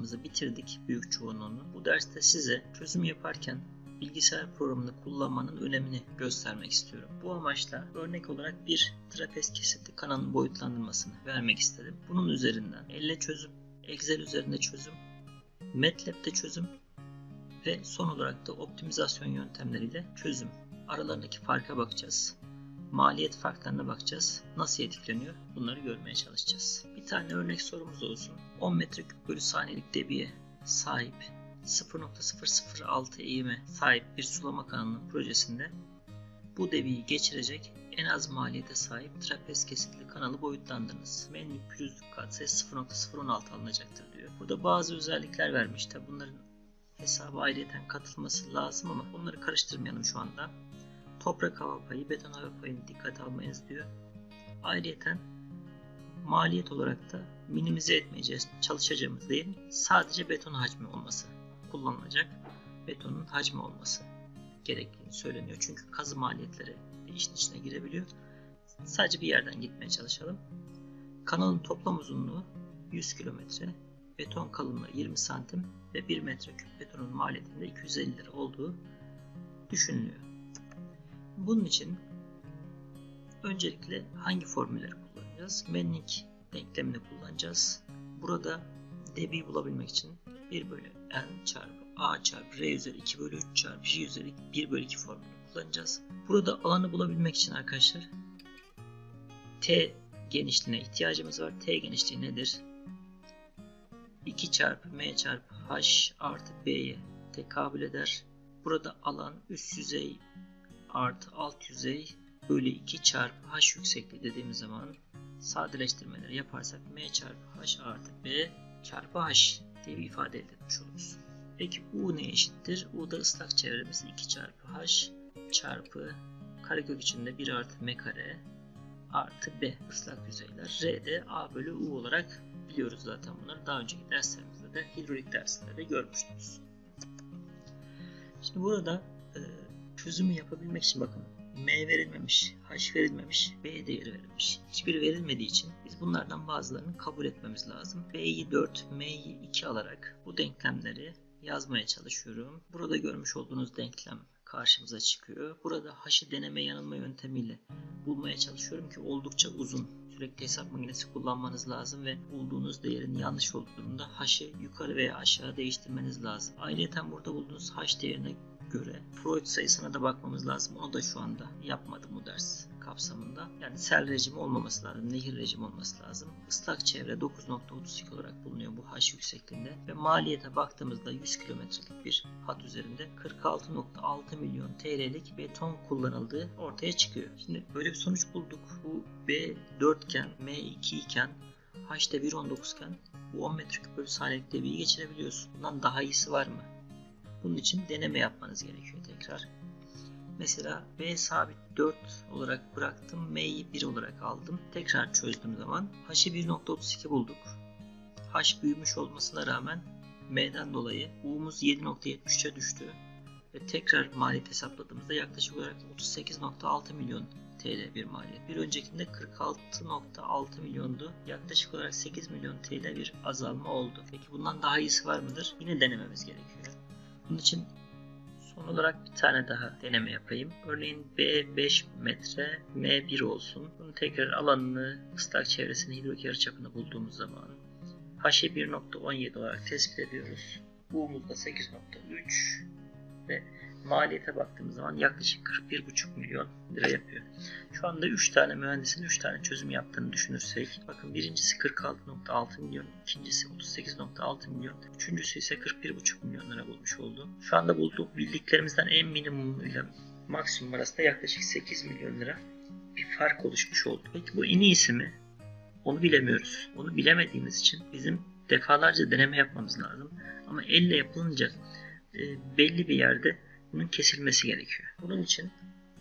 konularımızı bitirdik büyük çoğunluğunu. Bu derste size çözüm yaparken bilgisayar programını kullanmanın önemini göstermek istiyorum. Bu amaçla örnek olarak bir trapez kesitli kanalın boyutlandırmasını vermek istedim. Bunun üzerinden elle çözüm, Excel üzerinde çözüm, MATLAB'de çözüm ve son olarak da optimizasyon yöntemleriyle çözüm. Aralarındaki farka bakacağız. Maliyet farklarına bakacağız. Nasıl etkileniyor? Bunları görmeye çalışacağız. Bir tane örnek sorumuz olsun. 10 metreküp bölü saniyelik debiye sahip 0.006 eğime sahip bir sulama kanalının projesinde bu debiyi geçirecek en az maliyete sahip trapez kesitli kanalı boyutlandırınız. Menlük pürüzlük katsayısı 0.016 alınacaktır diyor. Burada bazı özellikler vermiş. Bunların hesabı ayrıyeten katılması lazım ama bunları karıştırmayalım şu anda. Toprak hava payı, beton hava payını dikkat almayınız diyor. Ayrıyeten maliyet olarak da minimize etmeyeceğiz, çalışacağımız değil, sadece beton hacmi olması kullanılacak betonun hacmi olması gerektiğini söyleniyor. Çünkü kazı maliyetleri işin içine girebiliyor. Sadece bir yerden gitmeye çalışalım. Kanalın toplam uzunluğu 100 km, beton kalınlığı 20 santim ve 1 metreküp betonun maliyetinde 250 lira olduğu düşünülüyor. Bunun için öncelikle hangi formülleri kullanacağız? Menlik denklemini kullanacağız. Burada debi bulabilmek için 1 bölü n çarpı a çarpı r üzeri 2 bölü 3 çarpı j üzeri 1 bölü 2 formülü kullanacağız. Burada alanı bulabilmek için arkadaşlar t genişliğine ihtiyacımız var. T genişliği nedir? 2 çarpı m çarpı h artı b'ye tekabül eder. Burada alan üst yüzey artı alt yüzey bölü 2 çarpı h yüksekliği dediğimiz zaman sadeleştirmeleri yaparsak m çarpı h artı b çarpı h diye bir ifade elde etmiş oluruz. Peki u ne eşittir? u da ıslak çevremiz 2 çarpı h çarpı karekök içinde 1 artı m kare artı b ıslak yüzeyler. r de a bölü u olarak biliyoruz zaten bunları. Daha önceki derslerimizde de hidrolik dersinde de görmüştünüz. Şimdi burada e, çözümü yapabilmek için bakın M verilmemiş, H verilmemiş, B değeri verilmiş. Hiçbiri verilmediği için biz bunlardan bazılarını kabul etmemiz lazım. B'yi 4, M'yi 2 alarak bu denklemleri yazmaya çalışıyorum. Burada görmüş olduğunuz denklem karşımıza çıkıyor. Burada H'ı deneme yanılma yöntemiyle bulmaya çalışıyorum ki oldukça uzun. Sürekli hesap makinesi kullanmanız lazım ve bulduğunuz değerin yanlış olduğu durumda H'ı yukarı veya aşağı değiştirmeniz lazım. Ayrıca burada bulduğunuz H değerine göre Freud sayısına da bakmamız lazım. Onu da şu anda yapmadım bu ders kapsamında. Yani sel rejimi olmaması lazım, nehir rejimi olması lazım. Islak çevre 9.32 olarak bulunuyor bu H yüksekliğinde ve maliyete baktığımızda 100 kilometrelik bir hat üzerinde 46.6 milyon TL'lik beton kullanıldığı ortaya çıkıyor. Şimdi böyle bir sonuç bulduk. Bu B 4 iken, M 2 iken, H de 1.19 iken bu 10 metreküp bölü saniyelik debiyi geçirebiliyorsun. Bundan daha iyisi var mı? Bunun için deneme yapmanız gerekiyor tekrar. Mesela B sabit 4 olarak bıraktım. M'yi 1 olarak aldım. Tekrar çözdüğüm zaman H'ı 1.32 bulduk. H büyümüş olmasına rağmen M'den dolayı U'muz 7.73'e düştü. Ve tekrar maliyet hesapladığımızda yaklaşık olarak 38.6 milyon TL bir maliyet. Bir öncekinde 46.6 milyondu. Yaklaşık olarak 8 milyon TL bir azalma oldu. Peki bundan daha iyisi var mıdır? Yine denememiz gerekiyor. Bunun için son olarak bir tane daha deneme yapayım. Örneğin B 5 metre, M 1 olsun. Bunu tekrar alanını, ıslak çevresini, hidrolik yarıçapını bulduğumuz zaman H'ı 1.17 olarak tespit ediyoruz. U'muz da 8.3 ve maliyete baktığımız zaman yaklaşık 41,5 milyon lira yapıyor. Şu anda 3 tane mühendisin 3 tane çözüm yaptığını düşünürsek bakın birincisi 46.6 milyon, ikincisi 38.6 milyon, üçüncüsü ise 41,5 milyon lira bulmuş oldu. Şu anda bulduk bildiklerimizden en minimumuyla maksimum arasında yaklaşık 8 milyon lira bir fark oluşmuş oldu. Peki bu en iyisi mi? Onu bilemiyoruz. Onu bilemediğimiz için bizim defalarca deneme yapmamız lazım. Ama elle yapılınca e, belli bir yerde bunun kesilmesi gerekiyor. Bunun için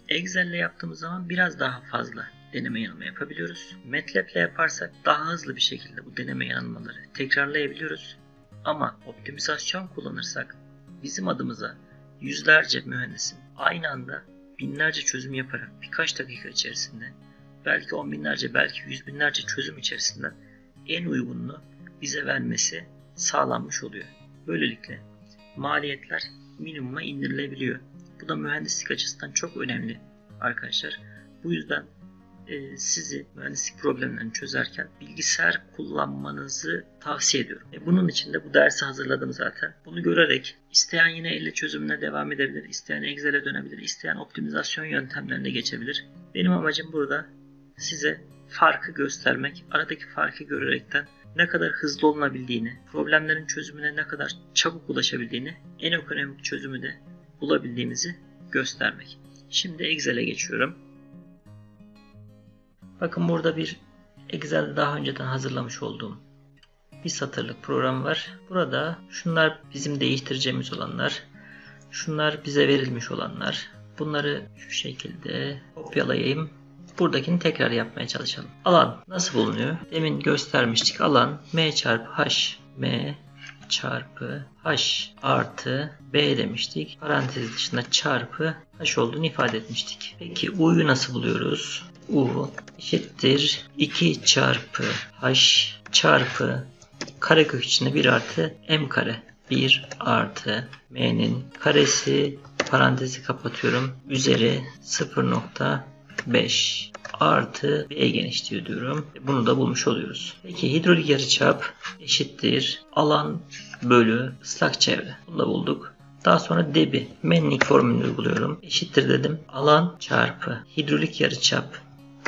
Excel ile yaptığımız zaman biraz daha fazla deneme yanılma yapabiliyoruz. MATLAB ile yaparsak daha hızlı bir şekilde bu deneme yanılmaları tekrarlayabiliyoruz. Ama optimizasyon kullanırsak bizim adımıza yüzlerce mühendisin aynı anda binlerce çözüm yaparak birkaç dakika içerisinde belki on binlerce, belki yüz binlerce çözüm içerisinden en uygununu bize vermesi sağlanmış oluyor. Böylelikle maliyetler minimuma indirilebiliyor. Bu da mühendislik açısından çok önemli arkadaşlar. Bu yüzden e, sizi mühendislik problemlerini çözerken bilgisayar kullanmanızı tavsiye ediyorum. E, bunun için de bu dersi hazırladım zaten. Bunu görerek isteyen yine elle çözümüne devam edebilir, isteyen Excel'e dönebilir, isteyen optimizasyon yöntemlerine geçebilir. Benim amacım burada size farkı göstermek, aradaki farkı görerekten ne kadar hızlı olunabildiğini, problemlerin çözümüne ne kadar çabuk ulaşabildiğini, en ekonomik çözümü de bulabildiğimizi göstermek. Şimdi Excel'e geçiyorum. Bakın burada bir Excel'de daha önceden hazırlamış olduğum bir satırlık program var. Burada şunlar bizim değiştireceğimiz olanlar. Şunlar bize verilmiş olanlar. Bunları şu şekilde kopyalayayım. Buradakini tekrar yapmaya çalışalım. Alan nasıl bulunuyor? Demin göstermiştik. Alan m çarpı h. m çarpı h artı b demiştik. Parantez dışında çarpı h olduğunu ifade etmiştik. Peki u'yu nasıl buluyoruz? u eşittir 2 çarpı h çarpı karekök içinde 1 artı m kare. 1 artı m'nin karesi parantezi kapatıyorum. Üzeri 0.5 artı b genişliği diyorum. Bunu da bulmuş oluyoruz. Peki hidrolik yarıçap eşittir alan bölü ıslak çevre. Bunu da bulduk. Daha sonra debi menlik formülünü uyguluyorum. Eşittir dedim. Alan çarpı hidrolik yarıçap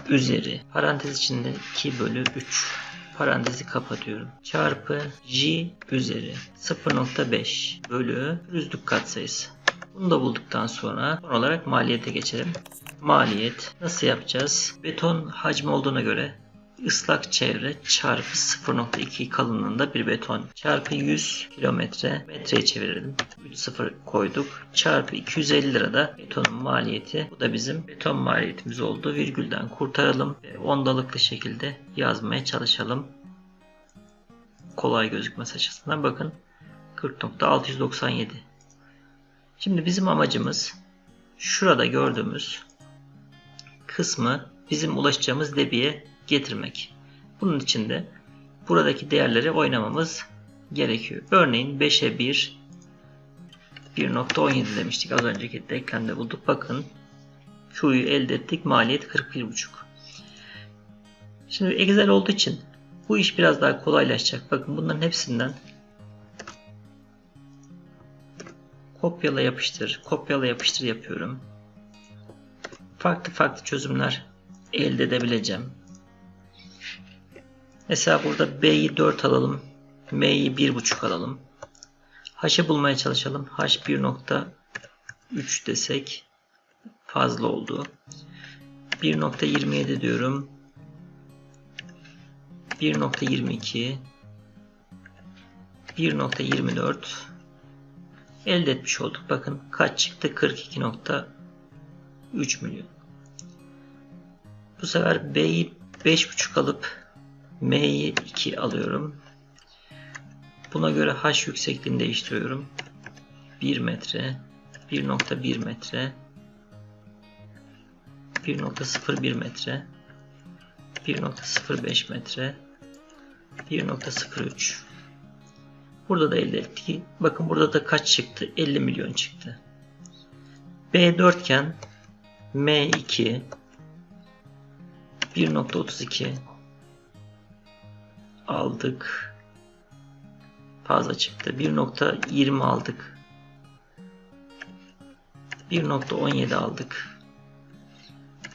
üzeri parantez içinde 2 bölü 3 parantezi kapatıyorum. Çarpı j üzeri 0.5 bölü rüzlük katsayısı. Bunu da bulduktan sonra son olarak maliyete geçelim. Maliyet nasıl yapacağız? Beton hacmi olduğuna göre ıslak çevre çarpı 0.2 kalınlığında bir beton çarpı 100 kilometre metreye çevirelim. 3 sıfır koyduk. Çarpı 250 lira da betonun maliyeti. Bu da bizim beton maliyetimiz oldu. Virgülden kurtaralım ve ondalıklı şekilde yazmaya çalışalım. Kolay gözükmesi açısından bakın 40.697 Şimdi bizim amacımız şurada gördüğümüz kısmı bizim ulaşacağımız debiye getirmek. Bunun için de buradaki değerleri oynamamız gerekiyor. Örneğin 5'e 1 1.17 demiştik. Az önceki denklemde bulduk. Bakın Q'yu elde ettik. Maliyet 41.5. Şimdi Excel olduğu için bu iş biraz daha kolaylaşacak. Bakın bunların hepsinden kopyala yapıştır, kopyala yapıştır yapıyorum. Farklı farklı çözümler elde edebileceğim. Mesela burada B'yi 4 alalım. M'yi 1.5 alalım. H'ı bulmaya çalışalım. H 1.3 desek fazla oldu. 1.27 diyorum. 1.22 1.24 elde etmiş olduk. Bakın kaç çıktı? 42.3 milyon. Bu sefer B'yi 5.5 alıp M'yi 2 alıyorum. Buna göre H yüksekliğini değiştiriyorum. 1 metre, 1.1 metre, 1.01 metre, 1.05 metre, 1.03 Burada da elde ettik. Bakın burada da kaç çıktı? 50 milyon çıktı. B 4 iken M2 1.32 aldık. Fazla çıktı. 1.20 aldık. 1.17 aldık.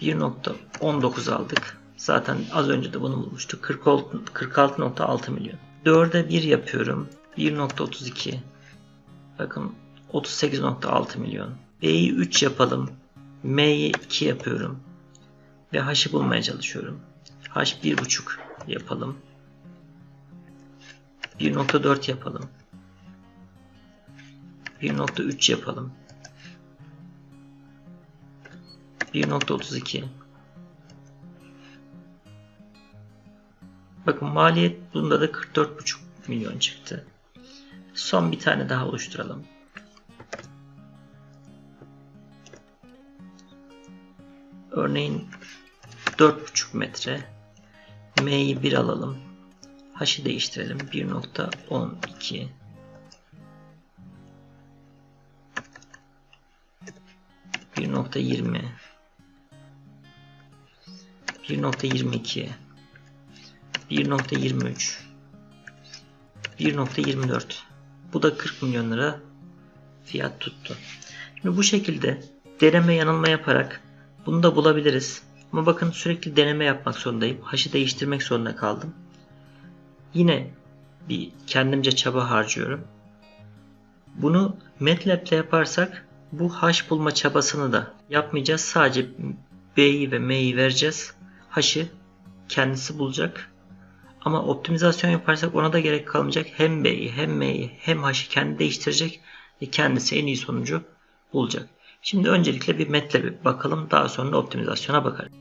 1.19 aldık. Zaten az önce de bunu bulmuştuk. 46.6 milyon. 4'e 1 yapıyorum. 1.32 Bakın 38.6 milyon. B'yi 3 yapalım. M'yi 2 yapıyorum. Ve H'ı bulmaya çalışıyorum. H 1.5 yapalım. 1.4 yapalım. 1.3 yapalım. 1.32 Bakın maliyet bunda da 44.5 milyon çıktı. Son bir tane daha oluşturalım. Örneğin 4,5 metre. M'yi 1 alalım. H'ı değiştirelim. 1.12 1.20 1.22 1.23 1.24 Bu da 40 milyon lira fiyat tuttu. Şimdi bu şekilde deneme yanılma yaparak bunu da bulabiliriz. Ama bakın sürekli deneme yapmak zorundayım. Haşı değiştirmek zorunda kaldım. Yine bir kendimce çaba harcıyorum. Bunu MATLAB ile yaparsak bu haş bulma çabasını da yapmayacağız. Sadece B'yi ve M'yi vereceğiz. Haşı kendisi bulacak. Ama optimizasyon yaparsak ona da gerek kalmayacak. Hem B'yi hem M'yi hem H'ı kendi değiştirecek ve kendisi en iyi sonucu bulacak. Şimdi öncelikle bir MATLAB'e bakalım. Daha sonra optimizasyona bakarız.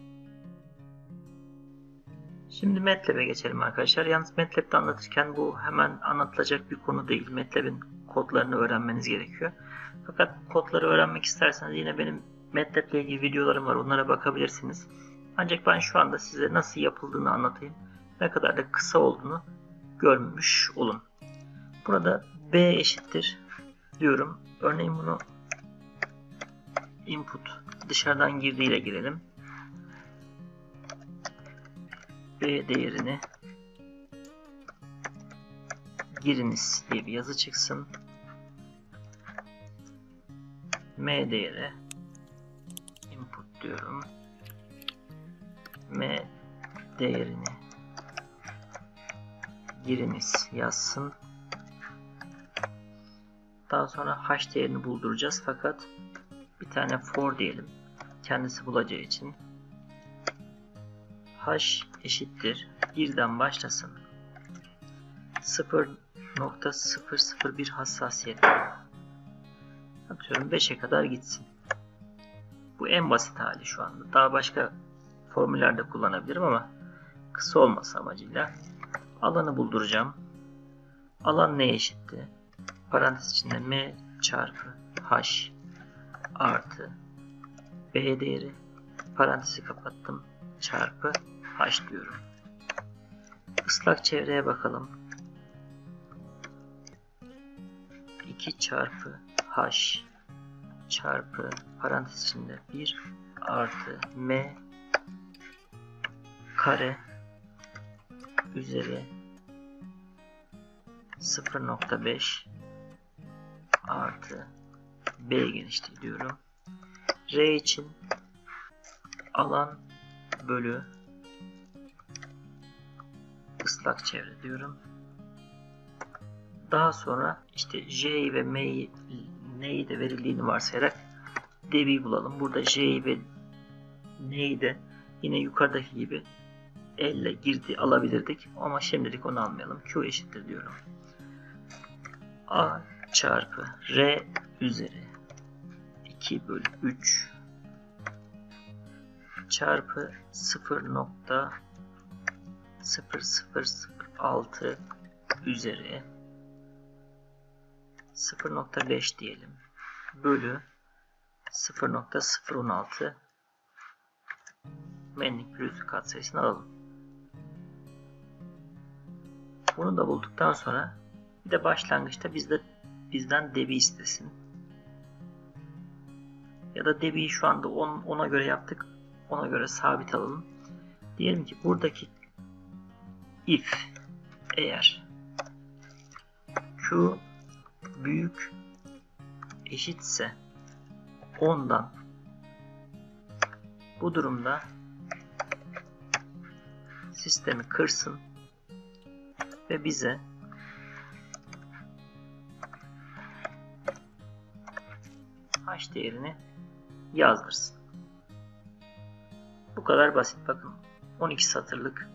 Şimdi MATLAB'e geçelim arkadaşlar. Yalnız MATLAB'de anlatırken bu hemen anlatılacak bir konu değil. MATLAB'in kodlarını öğrenmeniz gerekiyor. Fakat kodları öğrenmek isterseniz yine benim MATLAB ilgili videolarım var. Onlara bakabilirsiniz. Ancak ben şu anda size nasıl yapıldığını anlatayım. Ne kadar da kısa olduğunu görmüş olun. Burada B eşittir diyorum. Örneğin bunu input dışarıdan girdiğiyle girelim. B değerini giriniz diye bir yazı çıksın. M değeri input diyorum. M değerini giriniz yazsın. Daha sonra h değerini bulduracağız fakat tane for diyelim. Kendisi bulacağı için h eşittir 1'den başlasın. 0.001 hassasiyet. Atıyorum 5'e kadar gitsin. Bu en basit hali şu anda. Daha başka formüllerde kullanabilirim ama kısa olması amacıyla alanı bulduracağım. Alan ne eşitti? Parantez içinde m çarpı h artı b değeri parantezi kapattım çarpı h diyorum. Islak çevreye bakalım. 2 çarpı h çarpı parantez içinde 1 artı m kare üzeri 0.5 artı b genişliği diyorum. R için alan bölü ıslak çevre diyorum. Daha sonra işte J'yi ve M'yi neyi de verildiğini varsayarak dB'yi bulalım. Burada J'yi ve neyi de yine yukarıdaki gibi elle girdi alabilirdik ama şimdilik onu almayalım. Q eşittir diyorum. A çarpı R üzeri 2 bölü 3 çarpı 0.0006 üzeri 0.5 diyelim bölü 0.016 menlik pürüzlü katsayısını alalım. Bunu da bulduktan sonra bir de başlangıçta bizde bizden debi istesin. Ya da debiyi şu anda 10 ona göre yaptık. Ona göre sabit alalım. Diyelim ki buradaki if eğer q büyük eşitse 10'dan bu durumda sistemi kırsın ve bize h değerini yazdırsın. Bu kadar basit bakın. 12 satırlık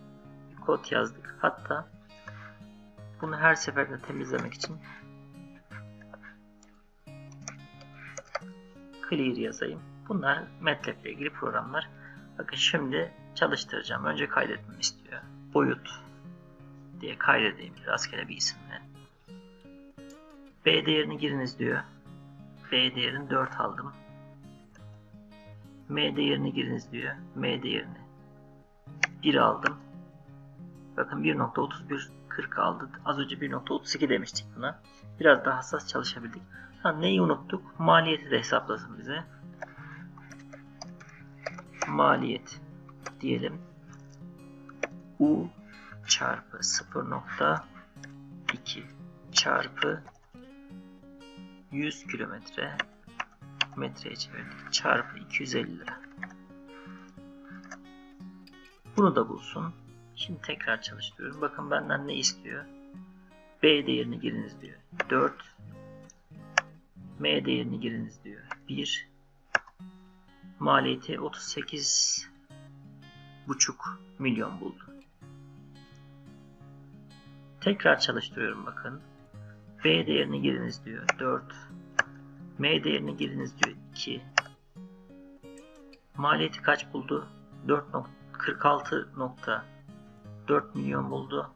bir kod yazdık. Hatta bunu her seferinde temizlemek için clear yazayım. Bunlar MATLAB ile ilgili programlar. Bakın şimdi çalıştıracağım. Önce kaydetmemi istiyor. Boyut diye kaydedeyim rastgele bir isimle. B değerini giriniz diyor. B değerini 4 aldım. M değerini giriniz diyor. M değerini 1 aldım. Bakın 1.3140 aldı. Az önce 1.32 demiştik buna. Biraz daha hassas çalışabildik. Ha, neyi unuttuk? Maliyeti de hesaplasın bize. Maliyet diyelim. U çarpı 0.2 çarpı 100 kilometre metreye çevirdik çarpı 250 lira. Bunu da bulsun. Şimdi tekrar çalıştırıyorum. Bakın benden ne istiyor? B değerini giriniz diyor. 4 M değerini giriniz diyor. 1 maliyeti 38 buçuk milyon buldu. Tekrar çalıştırıyorum bakın. B değerini giriniz diyor. 4 M değerini giriniz diyor. 2 maliyeti kaç buldu? 4.46.4 milyon buldu.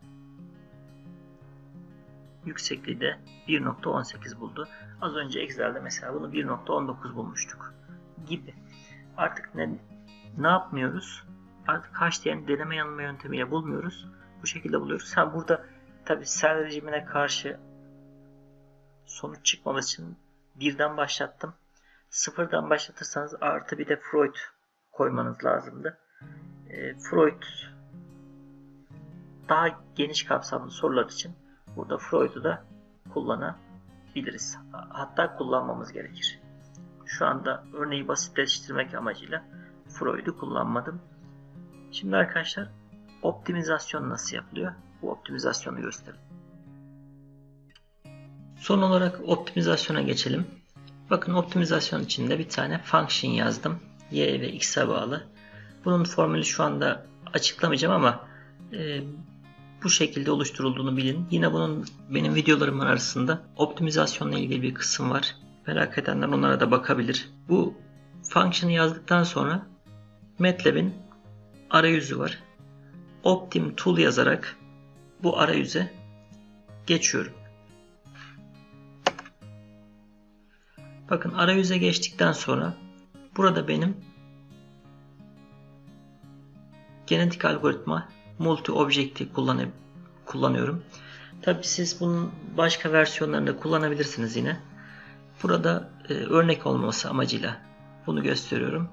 Yüksekliği de 1.18 buldu. Az önce Excel'de mesela bunu 1.19 bulmuştuk. Gibi. Artık ne, ne yapmıyoruz? Artık hash değerini deneme yanılma yöntemiyle bulmuyoruz. Bu şekilde buluyoruz. Ha burada tabi sel rejimine karşı sonuç çıkmaması için birden başlattım. Sıfırdan başlatırsanız artı bir de Freud koymanız lazımdı. E, Freud daha geniş kapsamlı sorular için burada Freud'u da kullanabiliriz. Hatta kullanmamız gerekir. Şu anda örneği basitleştirmek amacıyla Freud'u kullanmadım. Şimdi arkadaşlar optimizasyon nasıl yapılıyor? Bu optimizasyonu gösterelim. Son olarak optimizasyona geçelim. Bakın optimizasyon içinde bir tane function yazdım. Y ve X'e bağlı. Bunun formülü şu anda açıklamayacağım ama e, bu şekilde oluşturulduğunu bilin. Yine bunun benim videolarımın arasında optimizasyonla ilgili bir kısım var. Merak edenler onlara da bakabilir. Bu function'ı yazdıktan sonra MATLAB'in arayüzü var. Optim Tool yazarak bu arayüze geçiyorum. Bakın arayüze geçtikten sonra burada benim genetik algoritma multi object'i kullanıyorum. Tabi siz bunun başka versiyonlarını da kullanabilirsiniz yine. Burada e, örnek olması amacıyla bunu gösteriyorum.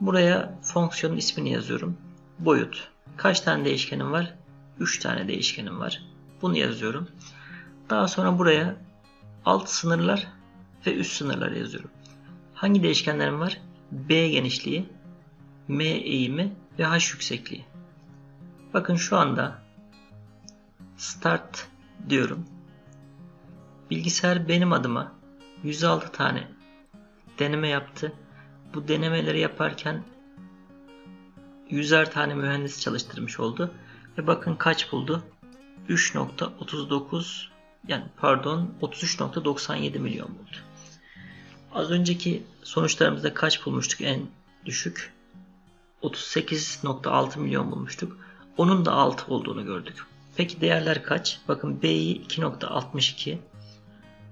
Buraya fonksiyonun ismini yazıyorum. Boyut. Kaç tane değişkenim var? 3 tane değişkenim var. Bunu yazıyorum. Daha sonra buraya alt sınırlar ve üst sınırlar yazıyorum. Hangi değişkenlerim var? B genişliği, M eğimi ve H yüksekliği. Bakın şu anda start diyorum. Bilgisayar benim adıma 106 tane deneme yaptı. Bu denemeleri yaparken 100'er tane mühendis çalıştırmış oldu. Ve bakın kaç buldu? 3.39 yani pardon 33.97 milyon buldu. Az önceki sonuçlarımızda kaç bulmuştuk en düşük? 38.6 milyon bulmuştuk. Onun da 6 olduğunu gördük. Peki değerler kaç? Bakın B'yi 2.62,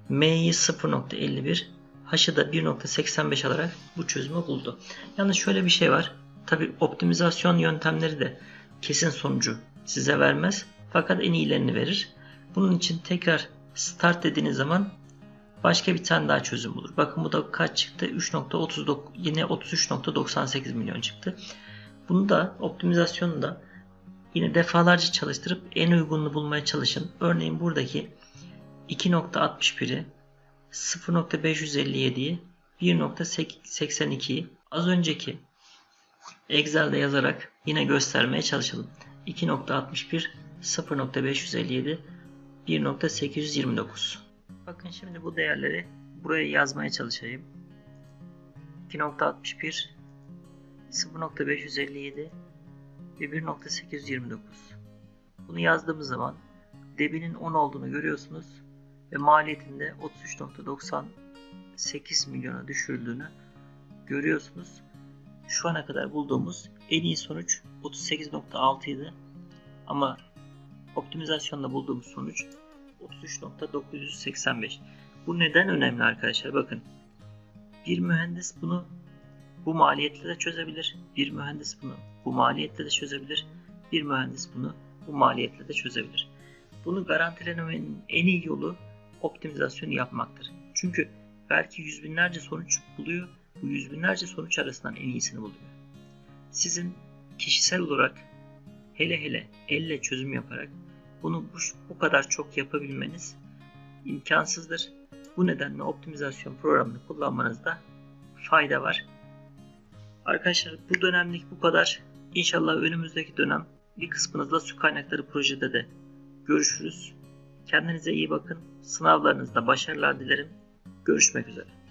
M'yi 0.51, H'ı da 1.85 alarak bu çözümü buldu. Yalnız şöyle bir şey var. Tabi optimizasyon yöntemleri de kesin sonucu size vermez. Fakat en iyilerini verir. Bunun için tekrar start dediğiniz zaman başka bir tane daha çözüm bulur. Bakın bu da kaç çıktı? 3.39 yine 33.98 milyon çıktı. Bunu da optimizasyonu da yine defalarca çalıştırıp en uygununu bulmaya çalışın. Örneğin buradaki 2.61'i 0.557'yi 1.82'yi az önceki Excel'de yazarak yine göstermeye çalışalım. 2.61 0.557 1.829 Bakın şimdi bu değerleri buraya yazmaya çalışayım. 2.61 0.557 ve 1.829 Bunu yazdığımız zaman debinin 10 olduğunu görüyorsunuz ve maliyetinde 33.98 milyona düşürüldüğünü görüyorsunuz. Şu ana kadar bulduğumuz en iyi sonuç 38.6 idi. Ama optimizasyonda bulduğumuz sonuç 33.985. Bu neden önemli arkadaşlar? Bakın. Bir mühendis bunu bu maliyetle de çözebilir. Bir mühendis bunu bu maliyetle de çözebilir. bir mühendis bunu bu maliyetle de çözebilir. Bunu garantilemenin en iyi yolu optimizasyonu yapmaktır. Çünkü belki yüz binlerce sonuç buluyor. Bu yüz binlerce sonuç arasından en iyisini buluyor. Sizin kişisel olarak hele hele elle çözüm yaparak bunu bu, bu kadar çok yapabilmeniz imkansızdır. Bu nedenle optimizasyon programını kullanmanızda fayda var. Arkadaşlar bu dönemlik bu kadar. İnşallah önümüzdeki dönem bir kısmınızla su kaynakları projede de görüşürüz. Kendinize iyi bakın. Sınavlarınızda başarılar dilerim. Görüşmek üzere.